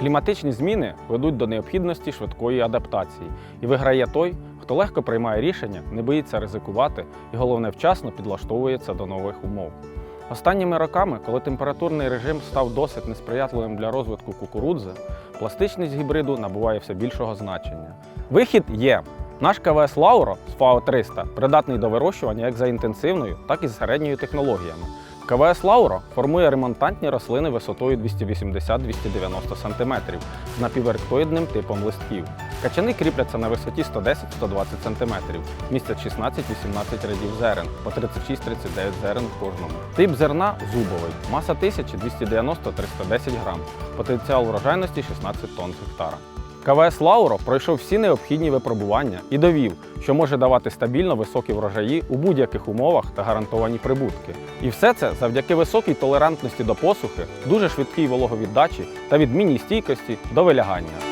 Кліматичні зміни ведуть до необхідності швидкої адаптації, і виграє той, хто легко приймає рішення, не боїться ризикувати і, головне, вчасно підлаштовується до нових умов. Останніми роками, коли температурний режим став досить несприятливим для розвитку кукурудзи, пластичність гібриду набуває все більшого значення. Вихід є. Наш КВС Лауро з ФАО 300 придатний до вирощування як за інтенсивною, так і з середньою технологіями. КВС Лауро формує ремонтантні рослини висотою 280-290 см з напівректоїдним типом листків. Качани кріпляться на висоті 110-120 см, містять 16-18 рядів зерен, по 36-39 зерен в кожному. Тип зерна зубовий, маса 1290-310 грам, потенціал врожайності 16 тонн гектара. КВС Лауро пройшов всі необхідні випробування і довів, що може давати стабільно високі врожаї у будь-яких умовах та гарантовані прибутки. І все це завдяки високій толерантності до посухи, дуже швидкій вологовіддачі та відмінній стійкості до вилягання.